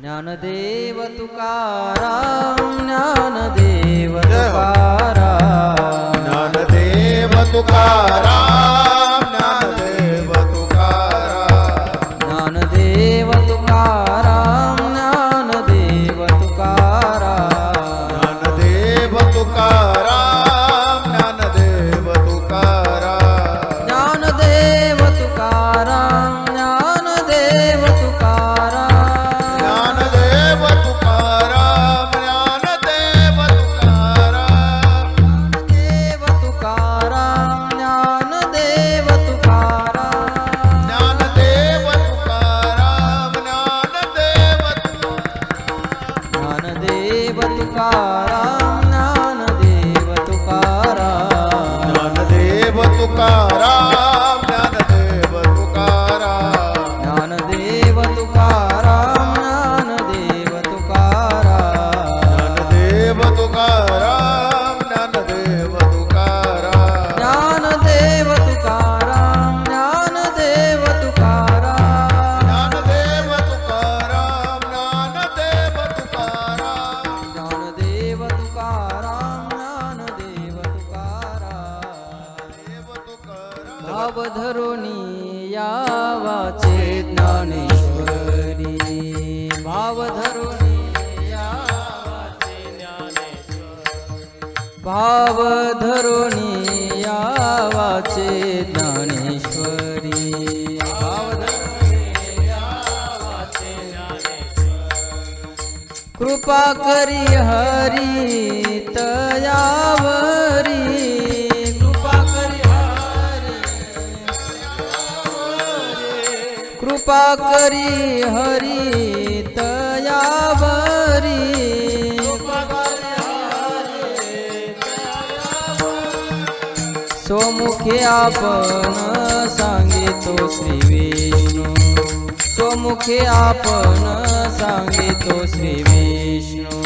ज्ञानदेव तुकाराम ज्ञानदेव हो। तुकाराम। ज्ञानदेव तुकाराम। Para भाव धरून धरुणी यावाचे ज्ञानेश्वरी कृपा करी हरी तयावरी कृपा करी हरी कृपा करी हरी मुखे आपण सांगितो श्री विष्णू. मुखे आपण सांगितो श्री विष्णू.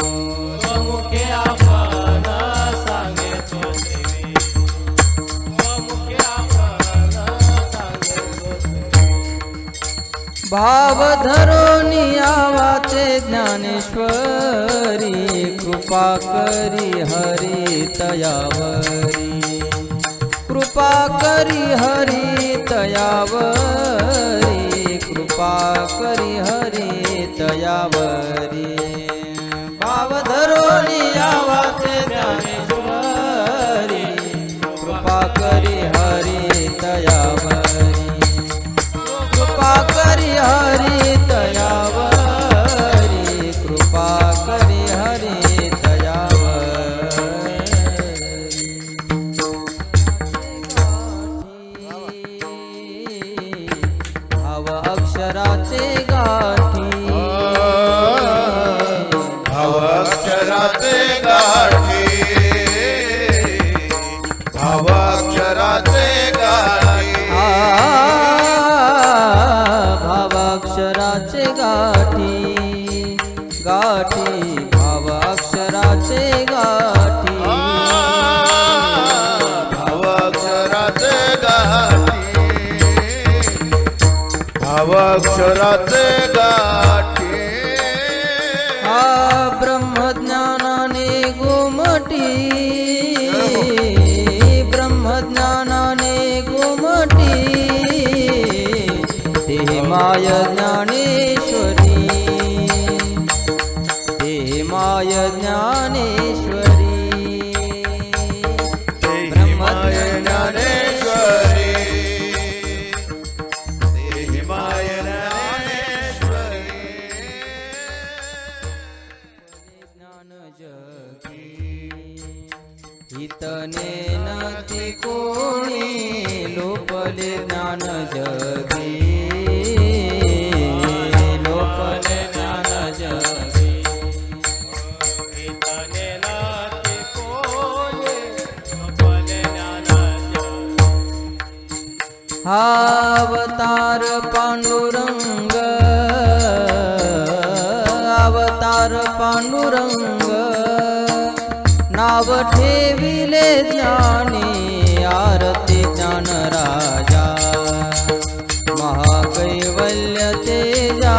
भाव धरोनी आवाचे ज्ञानेश्वरी कृपा करी हरी तयावरी कृपा करी हरी तयावरी कृपा करी हरी तयावरी রাতে ज्ञानी आरती ज्ञान राजा. महाकैवल्य तेजा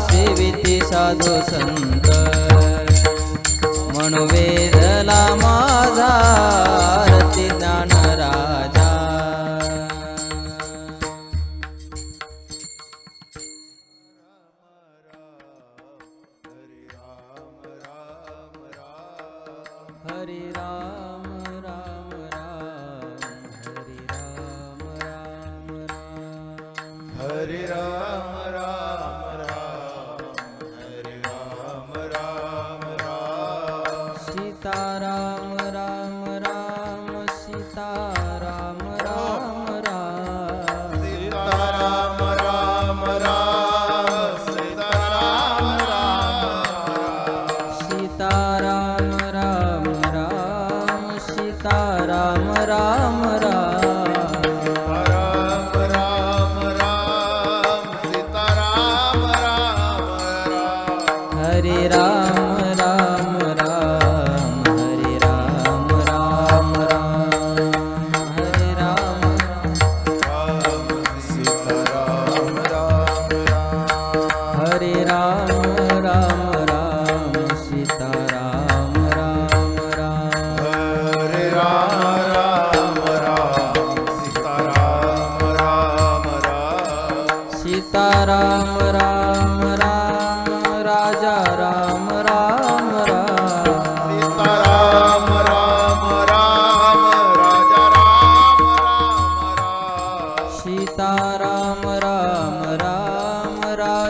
सेविती साधू संत. मनोवेदला माझा आरती ज्ञान राजा. हरे राम. Hare Rama हरे राम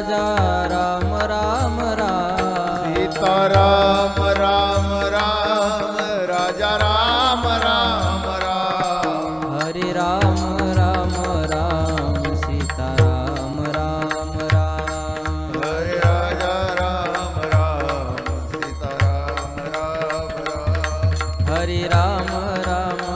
રાજા રામ રામ રામ સીતારામ રામ રામ રાજા રામ રામ રામ હરે રામ રામ રામ સીતારામ રામ રામ હરે રાજા રામ રામ સીતારામ રામ રામ હરે રામ રામ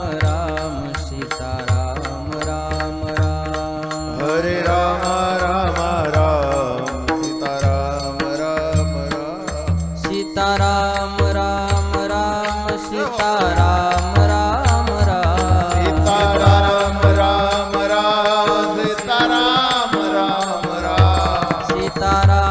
da da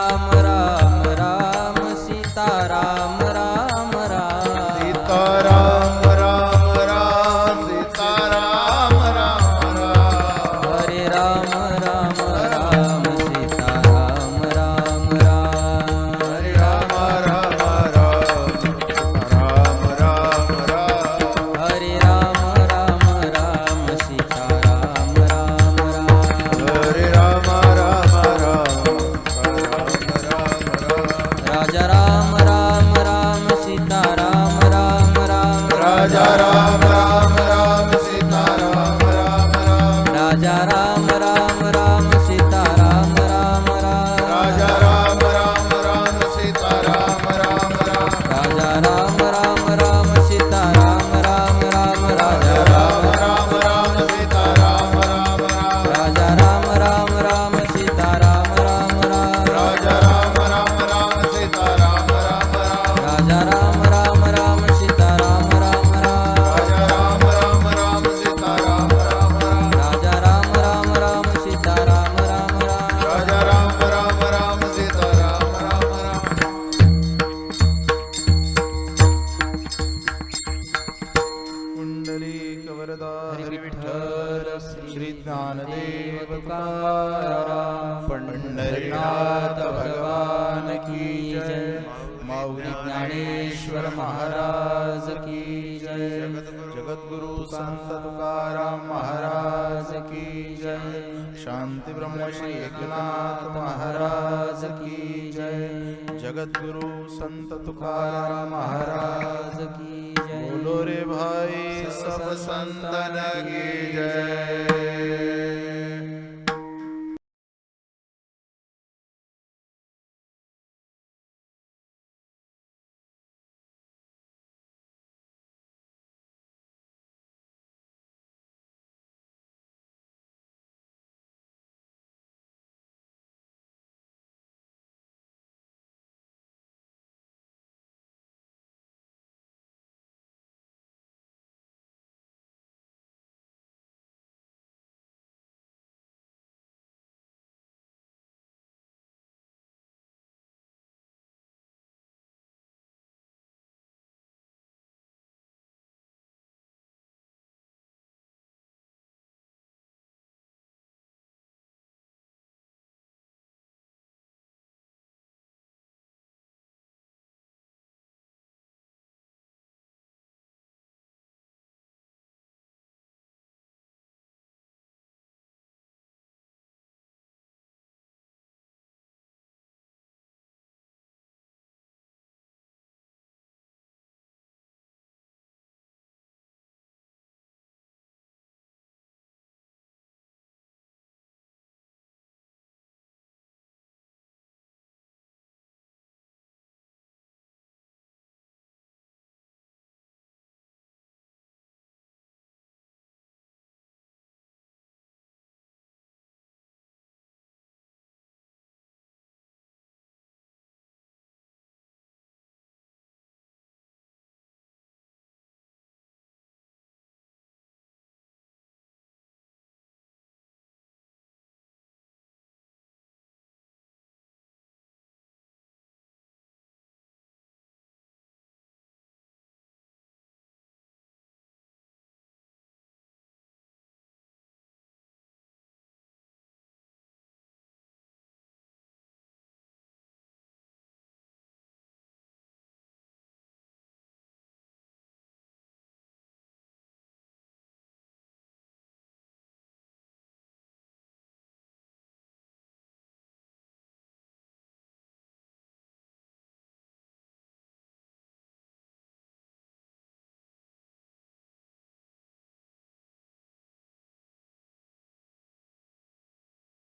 पंढरीनाथ भगवान की जय। माऊली ज्ञानेश्वर महाराज की जय। जगद्गुरु संत तुकाराम महाराज की जय। शांती ब्रह्मश्री एकनाथ महाराज की जय। जगद्गुरु संत तुकाराम महाराज की जय। बोलो रे भाई सब संतन की जय।